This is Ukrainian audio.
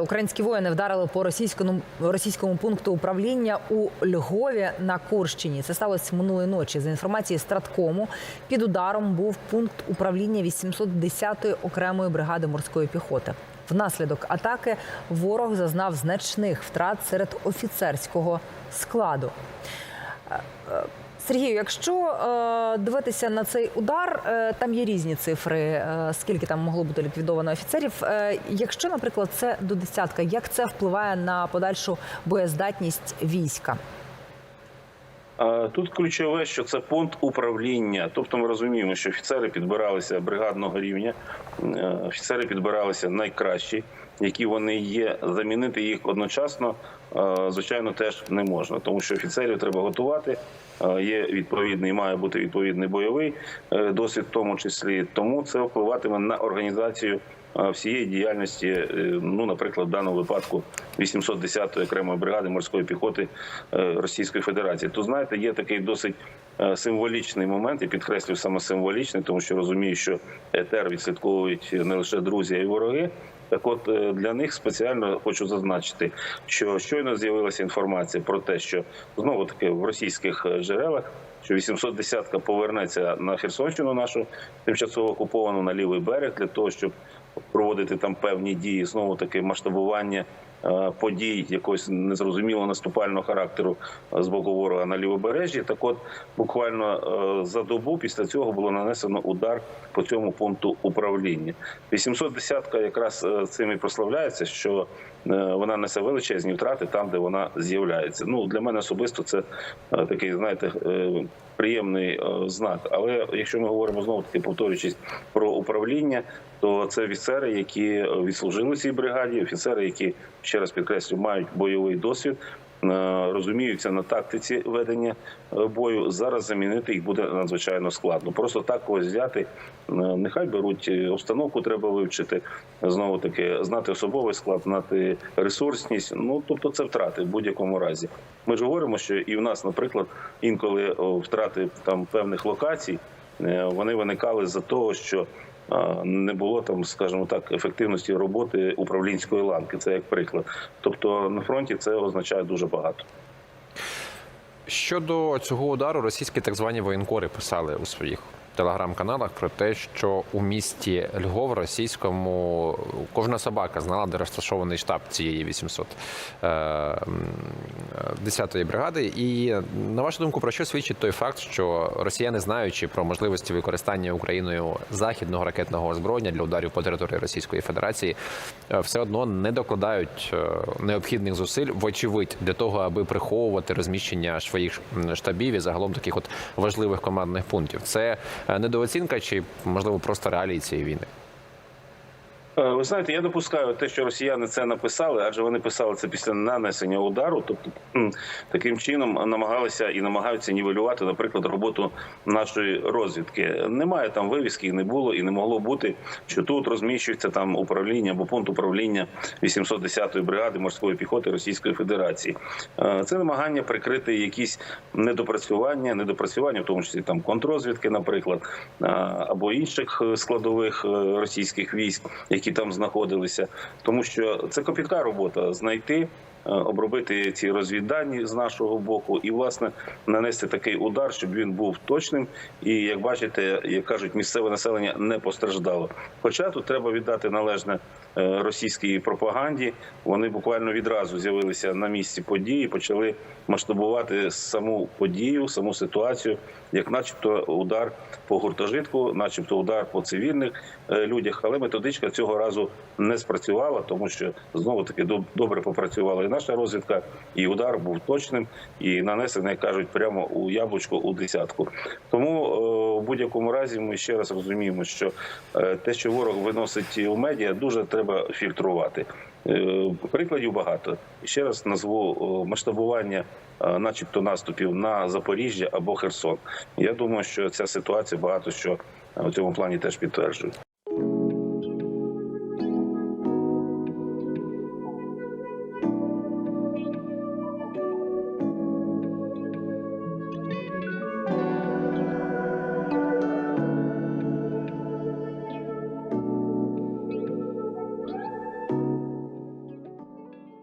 Українські воїни вдарили по російському російському пункту управління у Львові на Курщині. Це сталося минулої ночі. За інформацією Страткому, під ударом був пункт управління 810-ї окремої бригади морської піхоти. Внаслідок атаки ворог зазнав значних втрат серед офіцерського складу. Сергію, якщо е, дивитися на цей удар, е, там є різні цифри, е, скільки там могло бути ліквідовано офіцерів. Е, якщо, наприклад, це до десятка, як це впливає на подальшу боєздатність війська? Тут ключове, що це пункт управління. Тобто ми розуміємо, що офіцери підбиралися бригадного рівня, е, офіцери підбиралися найкращі, які вони є. Замінити їх одночасно, е, звичайно, теж не можна, тому що офіцерів треба готувати. е, Є відповідний, має бути відповідний бойовий е, досвід, в тому числі. Тому це впливатиме на організацію всієї діяльності. Ну, наприклад, в даному випадку 810-ї окремої бригади морської піхоти Російської Федерації. То знаєте, є такий досить символічний момент, і підкреслюю саме символічний, тому що розумію, що ЕТР відслідковують не лише друзі, а й вороги. Так, от е, для них спеціально хочу зазначити, що щойно з'явилася інформація про те, що знову таки в російських е, джерелах. Що 810-ка повернеться на Херсонщину, нашу тимчасово окуповану на лівий берег, для того, щоб проводити там певні дії, знову таки масштабування подій якогось незрозумілого наступального характеру е, з боку ворога на лівобережжі. Так, от буквально е, за добу після цього було нанесено удар по цьому пункту управління. 810-ка якраз е, цим і прославляється, що е, вона несе величезні втрати там, де вона з'являється. Ну для мене особисто це е, такий, знаєте, е, приємний е, знак. Але якщо ми говоримо знову таки повторюючись про управління, то це офіцери, які відслужили цій бригаді, офіцери, які ще раз підкреслю, мають бойовий досвід. е, Розуміються на тактиці ведення е, бою. Зараз замінити їх буде надзвичайно складно. Просто так когось взяти. е, Нехай беруть обстановку, треба вивчити знову таки знати особовий склад, знати ресурсність. Ну тобто це втрати в будь-якому разі. Ми ж говоримо, що і в нас, наприклад, інколи втрати там певних локацій вони виникали з-за того, що не було там, скажімо так, ефективності роботи управлінської ланки. Це як приклад. Тобто на фронті це означає дуже багато. Щодо цього удару, російські так звані воєнкори писали у своїх телеграм-каналах про те, що у місті Львов російському кожна собака знала, де розташований штаб цієї 810-ї бригади. І на вашу думку, про що свідчить той факт, що росіяни, знаючи про можливості використання Україною західного ракетного озброєння для ударів по території Російської Федерації, е, все одно не докладають е, необхідних зусиль, вочевидь, для того, аби приховувати розміщення своїх штабів і загалом таких от важливих командних пунктів. Це е, недооцінка чи можливо просто реалії цієї війни? Е, Ви знаєте, я допускаю те, що росіяни це написали, адже вони писали це після нанесення удару. Тобто таким чином намагалися і намагаються нівелювати, наприклад, роботу нашої розвідки. Немає там вивіски, не було, і не могло бути, що тут розміщується там управління або пункт управління 810-ї бригади морської піхоти Російської Федерації. Е, Це намагання прикрити якісь недопрацювання, недопрацювання, в тому числі там контрозвідки, наприклад, або інших е, складових е, російських військ, які там знаходилися, тому що це копітка робота знайти. Е, Обробити ці розвіддані з нашого боку і власне нанести такий удар, щоб він був точним. І як бачите, як кажуть, місцеве населення не постраждало. Хоча тут треба віддати належне е, російській пропаганді. Вони буквально відразу з'явилися на місці події, почали масштабувати саму подію, саму ситуацію, як, начебто, удар по гуртожитку, начебто, удар по цивільних е, людях. Але методичка цього разу не спрацювала, тому що знову таки доб- добре попрацювала і наша розвідка, і удар був точним і нанесений, кажуть, прямо у яблучко у десятку. Тому е, в будь-якому разі ми ще раз розуміємо, що е, те, що ворог виносить у медіа, дуже треба фільтрувати. Е, Прикладів багато. Ще раз назву масштабування, начебто, наступів на Запоріжжя або Херсон. Я думаю, що ця ситуація багато що в цьому плані теж підтверджує.